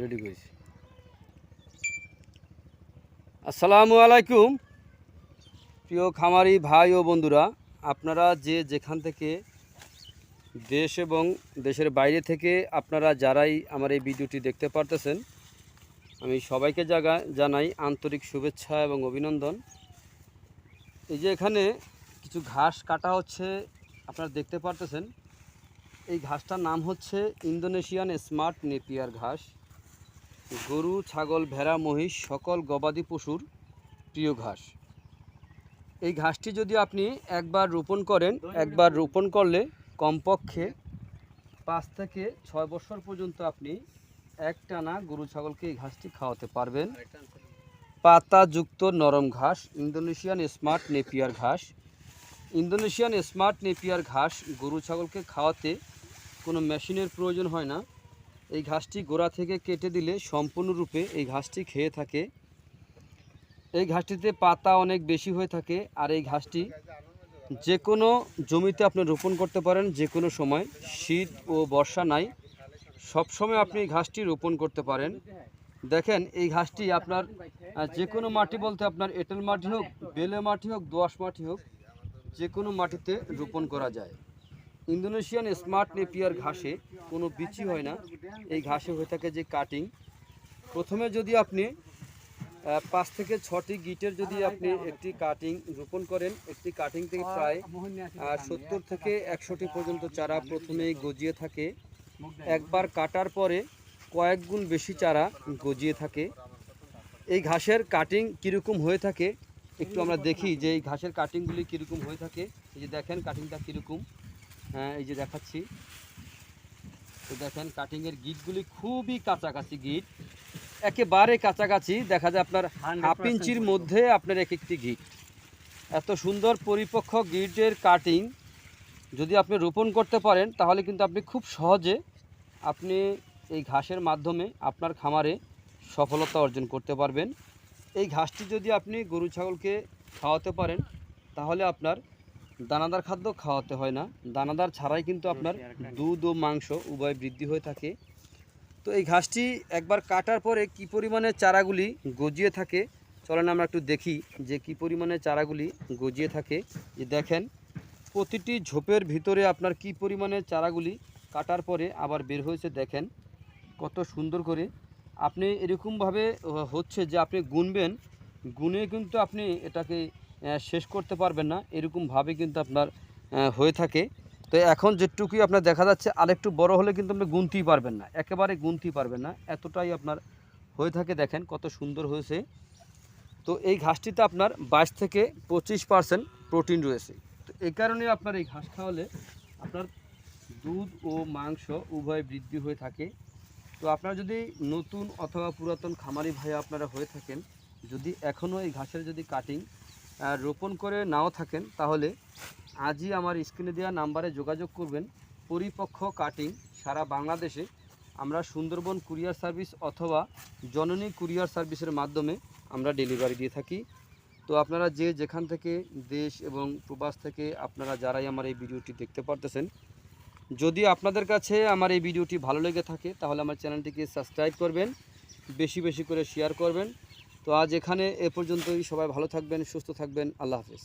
Ready করেছি। আসসালামু আলাইকুম। প্রিয় খামারি ভাই ও বন্ধুরা, আপনারা যে যেখান থেকে দেশ এবং দেশের বাইরে থেকে আপনারা যারাই আমার এই ভিডিওটি দেখতে পারতেছেন, আমি সবাইকে জায়গা জানাই আন্তরিক শুভেচ্ছা এবং অভিনন্দন। এই যে এখানে কিছু ঘাস কাটা হচ্ছে, আপনারা দেখতে পারতেছেন। এই ঘাসটার নাম হচ্ছে ইন্দোনেশিয়ান স্মার্ট নেপিয়ার ঘাস। গরু, ছাগল, ভেড়া, মহিষ সকল গবাদি পশুর প্রিয় ঘাস। এই ঘাসটি যদি আপনি একবার রোপণ করেন, একবার রোপণ করলে কমপক্ষে পাঁচ থেকে ছয় বছর পর্যন্ত আপনি এক টানা গরু, ছাগলকে এই ঘাসটি খাওয়াতে পারবেন। পাতাযুক্ত নরম ঘাস, ইন্দোনেশিয়ান স্মার্ট নেপিয়ার ঘাস। ইন্দোনেশিয়ান স্মার্ট নেপিয়ার ঘাস গরু, ছাগলকে খাওয়াতে কোনো মেশিনের প্রয়োজন হয় না। এই ঘাসটি গোড়া থেকে কেটে দিলে সম্পূর্ণরূপে এই ঘাসটি খেয়ে থাকে। এই ঘাসটিতে পাতা অনেক বেশি হয়ে থাকে আর এই ঘাসটি যে কোনো জমিতে আপনি রোপণ করতে পারেন যে কোনো সময়। শীত ও বর্ষা নাই সব সময় আপনি এই ঘাসটি রোপণ করতে পারেন। দেখেন, এই ঘাসটি আপনার যে কোনো মাটি বলতে আপনার এঁটেল মাটি হোক, বেলে মাটি হোক, দোআঁশ মাটি হোক যে কোনো মাটিতে রোপণ করা যায়। ইন্দোনেশিয়ান স্মার্ট নেপিয়ার ঘাসে কোনো বিচি হয় না। এই ঘাসে হয়ে থাকে যে কাটিং। প্রথমে যদি আপনি পাঁচ থেকে ছটি গিটের যদি আপনি একটি কাটিং রোপণ করেন, একটি কাটিং থেকে প্রায় সত্তর থেকে একশোটি পর্যন্ত চারা প্রথমেই গজিয়ে থাকে। একবার কাটার পরে কয়েক গুণ বেশি চারা গজিয়ে থাকে। এই ঘাসের কাটিং কীরকম হয়ে থাকে, একটু আমরা দেখি যে এই ঘাসের কাটিংগুলি কীরকম হয়ে থাকে। এই যে দেখেন কাটিংটা কীরকম। হ্যাঁ এই যে দেখাচ্ছি। তো দেখেন কাটিংয়ের গিটগুলি খুবই কাছাকাছি গিট। একেবারে কাছাকাছি দেখা যায় আপনার হাফ ইঞ্চির মধ্যে আপনার এক একটি গিট। এত সুন্দর পরিপক্ক গিটের কাটিং যদি আপনি রোপণ করতে পারেন তাহলে কিন্তু আপনি খুব সহজে আপনি এই ঘাসের মাধ্যমে আপনার খামারে সফলতা অর্জন করতে পারবেন। এই ঘাসটি যদি আপনি গরু ছাগলকে খাওয়াতে পারেন তাহলে আপনার দানাদার খাদ্য খাওয়াতে হয় না। দানাদার ছাড়াই কিন্তু আপনার দুধ ও মাংস উভয় বৃদ্ধি হয়ে থাকে। তো এই ঘাসটি একবার কাটার পরে কি পরিমাণে চারাগুলি গজিয়ে থাকে, চলেন আমরা একটু দেখি যে কি পরিমাণে চারাগুলি গজিয়ে থাকে। যে দেখেন, প্রতিটি ঝোপের ভিতরে আপনার কি পরিমাণে চারাগুলি কাটার পরে আবার বের হয়েছে, দেখেন কত সুন্দর করে। আপনি এরকমভাবে হচ্ছে যে আপনি গুনবেন, গুনে কিন্তু আপনি এটাকে শেষ করতে পারবেন না। এরকমভাবে কিন্তু আপনার হয়ে থাকে। তো এখন যেটুকুই আপনার দেখা যাচ্ছে, আরেকটু বড় হলে কিন্তু আপনি গুনতেই পারবেন না। একেবারে গুনতেই পারবেন না। এতটাই আপনার হয়ে থাকে দেখেন কত সুন্দর হয়েছে। তো এই ঘাসটিতে আপনার বাইশ থেকে পঁচিশ পার্সেন্ট প্রোটিন রয়েছে। তো এই কারণে আপনার এই ঘাস খাওয়ালে আপনার দুধ ও মাংস উভয় বৃদ্ধি হয়ে থাকে। তো আপনারা যদি নতুন অথবা পুরাতন খামারি ভাই আপনারা হয়ে থাকেন, যদি এখনও এই ঘাসের যদি কাটিং রোপণ করে নাও থাকেন, তাহলে আজই আমার স্ক্রিনে দেওয়া নাম্বারে যোগাযোগ করবেন। পরিপক্ক কাটিং সারা বাংলাদেশে আমরা সুন্দরবন কুরিয়ার সার্ভিস অথবা জননী কুরিয়ার সার্ভিসের মাধ্যমে আমরা ডেলিভারি দিয়ে থাকি। তো আপনারা যে যেখান থেকে দেশ এবং প্রবাস থেকে আপনারা যারাই আমার এই ভিডিওটি দেখতে পারতেছেন, যদি আপনাদের কাছে আমার এই ভিডিওটি ভালো লেগে থাকে, তাহলে আমার চ্যানেলটিকে সাবস্ক্রাইব করবেন, বেশি বেশি করে শেয়ার করবেন। তো আজ এখানে এ পর্যন্তই। সবাই ভালো থাকবেন সুস্থ থাকবেন। আল্লাহ হাফেজ।